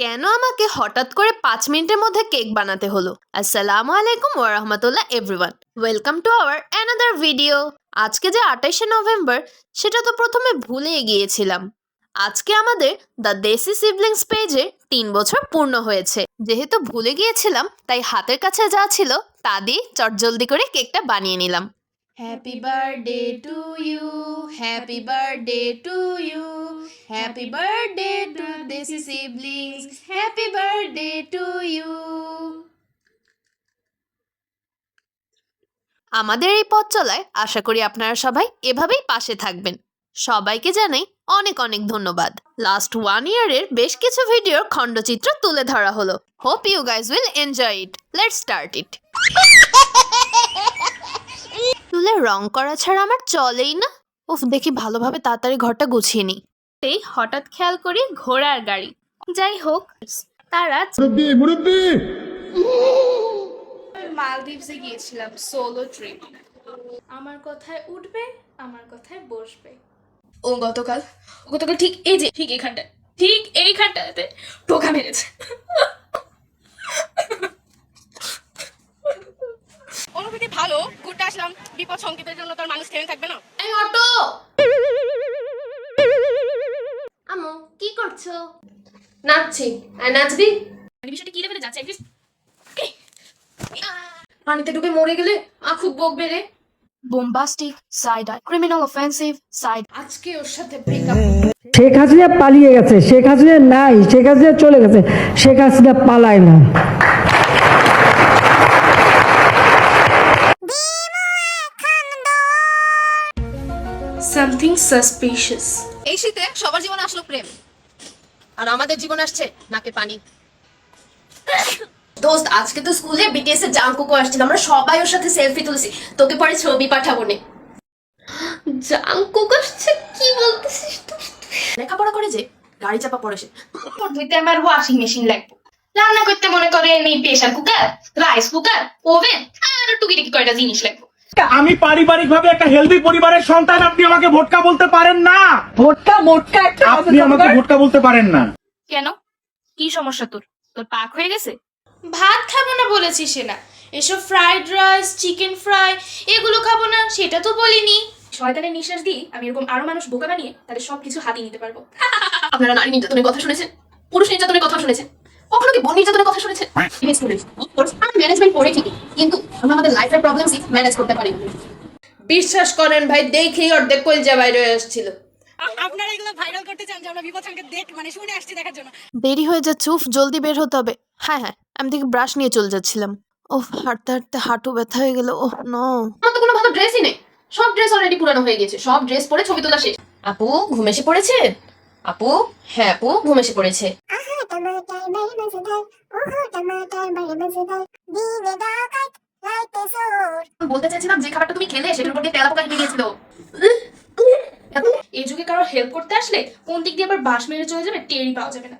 কেন আমাকে হঠাৎ করে পাঁচ মিনিটের মধ্যে কেক বানাতে হলো? আসসালামু আলাইকুম ওরহমতুল্লাহ everyone welcome to our another video আজকে যে আঠাইশে নভেম্বর, সেটা তো প্রথমে ভুলেই গিয়েছিলাম। আজকে আমাদের দ্য দেশি সিবলিংস পেজে তিন বছর পূর্ণ হয়েছে। যেহেতু ভুলে গিয়েছিলাম, তাই হাতের কাছে যা ছিল, তা দিয়ে চটজলদি করে কেকটা বানিয়ে নিলাম। Happy birthday to you happy birthday to you. Happy birthday to Desi siblings. Happy birthday to you. আমাদের এই পথ চলায় আশা করি আপনারা সবাই এভাবেই পাশে থাকবেন। সবাইকে জানাই অনেক অনেক ধন্যবাদ। লাস্ট ওয়ান ইয়ারের বেশ কিছু ভিডিওর খণ্ডচিত্র তুলে ধরা হলো। Hope you guys will enjoy it let's start it চুলে রং করা ছাড়া আমার চলেই না। উফ, দেখি ভালোভাবে তাড়াতাড়ি ঘরটা গুছিয়ে নিই। এই হঠাৎ খেয়াল করি ঘোড়ার গাড়ি। যাই হোক তারা মালদ্বীপসে গিয়েছিলাম সোলো ট্রিপ আমার কথায় উঠবে আমার কথায় বসবে। ও গতকাল ও গতকাল ঠিক এই যে ঠিক এইখানটায় ঠিক এইখানটাতে টোকা মেরেছে। অনুভূতি ভালো ঘুরতে আসলাম। বিপদ সংকেতের জন্য তোর মানুষ থেমে থাকবে না। এই অটো! করছ নাচছি। আর নাচবি? মানে বিষয়টা কি লেভেলে যাচ্ছে? পানিতে ডুবে মরে গেলে আখুব বকবে রে। Bombastic side criminal offensive side আজকে ওর সাথে ব্রেকআপ শেখ হাসিনা পালিয়ে গেছে। শেখ হাসিনা নাই। শেখ হাসিনা চলে গেছে। শেখ হাসিনা পালায় না। সামথিং সাসপিশিয়াস এই শীতে সবার জীবনে আসলো প্রেম। আর আমাদের জীবনে আসছে নাকে পানি। দোস্ত আজকে তো স্কুলে বিটিএস এর জাঙ্কুকো আসছিল আমরা সবাই ওর সাথে সেলফি তুলছি। তোকে পরে ছবি পাঠাবো নে। জাঙ্কুক আসছে? কি বলতেছিস তুই? লেখাপড়া করে যে গাড়ি চাপা পড়ে সে। ধুইতে আমার ওয়াশিং মেশিন লাগবে। রান্না করতে মনে করে এই pressure cooker rice cooker oven আর টুকিটাকি কয়টা জিনিস লাগবে। আমি পারিবারিক ভাবে একটা হেলদি পরিবারের সন্তান আপনি আমাকে ভোটকা বলতে পারেন না। ভোটকা মোটকা আপনি আমাকে ভোটকা বলতে পারেন না। কেন? কি সমস্যা তোর? তোর পাক হয়ে গেছে? ভাত খাব না বলেছি সে না এসব ফ্রাইড রাইস চিকেন ফ্রাই এগুলো খাব না সেটা তো বলিনি। শয়তানের নিঃশ্বাস দিয়ে আমি এরকম আরও মানুষ বোকা বানিয়ে তাদের সবকিছু হাতিয়ে নিতে পারব। আপনারা নারী নির্যাতনের কথা শুনেছেন? পুরুষ নির্যাতনের কথা শুনেছেন? কখনো কি বোন নির্যাতনের কথা শুনেছেন? আমি ম্যানেজমেন্ট পড়ে ঠিকই কিন্তু আমরা আমাদের লাইফের প্রবলেমসই ম্যানেজ করতে পারি বিশ্বাস করেন ভাই দেখেই অর্ধেক কলজা বাইরে আসছিল। আপনারা এগুলো ভাইরাল করতে চান যে আমরা বিপদ সংকেত দেখ মানে শুনে আসছি দেখার জন্য। দেরি হয়ে যাচ্ছে উফ জলদি বের হতে হবে। হ্যাঁ হ্যাঁ আমি দেখি ব্রাশ নিয়ে চলে যাচ্ছিলাম। ও হাঁটতে হাঁটতে হাঁটু ব্যথা হয়ে গেল। ও নো আমার তো কোনো ভালো ড্রেসই নেই। সব ড্রেস অলরেডি পুরানো হয়ে গেছে। সব ড্রেস পরে ছবি তোলা শেষ। আপু ঘুম এসে পড়েছে? আপু হ্যাঁ আপু ঘুম এসে পড়েছে। বলতে চাইছিলাম, যে খাবারটা তুমি খেলে, সেটার উপর দিয়ে তেলাপোকা হেঁটে এই যুগে কারও হেল্প করতে আসলে কোন দিক দিয়ে আবার বাঁশ মেরে চলে যাবে টেরি পাওয়া যাবে না।